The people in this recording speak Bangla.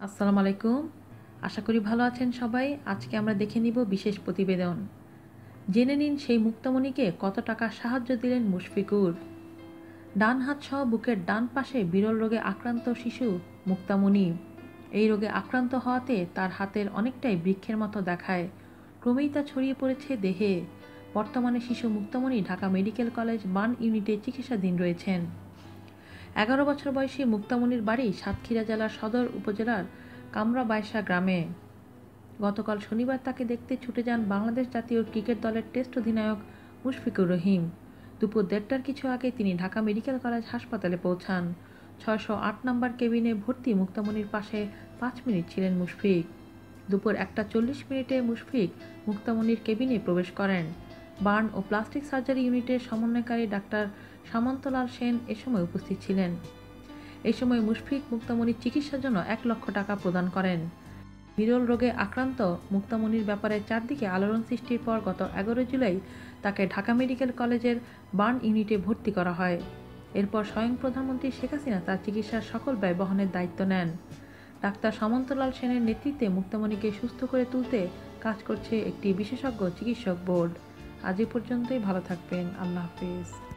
আসসালামু আলাইকুম। আশা করি ভালো আছেন সবাই। আজকে আমরা দেখে নিব বিশেষ প্রতিবেদন। জেনে নিন সেই মুক্তামণিকে কত টাকা সাহায্য দিলেন মুশফিকুর। ডান হাত সহ বুকের ডান পাশে বিরল রোগে আক্রান্ত শিশু মুক্তামণি। এই রোগে আক্রান্ত হওয়াতে তার হাতের অনেকটাই বৃক্ষের মতো দেখায়। ক্রমেই তা ছড়িয়ে পড়েছে দেহে। বর্তমানে শিশু Muktamoni Dhaka medical college burn ইউনিটে চিকিৎসাধীন রয়েছেন। এগারো বছর বয়সী মুক্তামণির বাড়ি সাতক্ষীরা জেলার সদর উপজেলার কামরা বাইশা গ্রামে। গতকাল শনিবার তাকে দেখতে ছুটে যান বাংলাদেশ জাতীয় ক্রিকেট দলের টেস্ট অধিনায়ক মুশফিকুর রহিম। দুপুর দেড়টার কিছু আগে তিনি ঢাকা মেডিকেল কলেজ হাসপাতালে পৌঁছান। ছয়শো আট নম্বর কেবিনে ভর্তি মুক্তামণির পাশে পাঁচ মিনিট ছিলেন মুশফিক। দুপুর একটা চল্লিশ মিনিটে মুশফিক মুক্তামণির কেবিনে প্রবেশ করেন। বার্ন ও প্লাস্টিক সার্জারি ইউনিটের সমন্বয়কারী ডাক্তার সামন্তলাল সেন এ সময় উপস্থিত ছিলেন। এই সময় মুশফিক মুক্তামণির চিকিৎসার জন্য এক লক্ষ টাকা প্রদান করেন। বিরল রোগে আক্রান্ত মুক্তামণির ব্যাপারে চারদিকে আলোড়ন সৃষ্টির পর গত এগারো জুলাই তাকে ঢাকা মেডিকেল কলেজের বার্ন ইউনিটে ভর্তি করা হয়। এরপর স্বয়ং প্রধানমন্ত্রী শেখ হাসিনা তার চিকিৎসার সকল ব্যয় বহনের দায়িত্ব নেন। ডাক্তার সামন্তলাল সেনের নেতৃত্বে মুক্তামণিকে সুস্থ করে তুলতে কাজ করছে একটি বিশেষজ্ঞ চিকিৎসক বোর্ড। আজ এ পর্যন্তই, ভালো থাকবেন, আল্লাহ হাফিজ।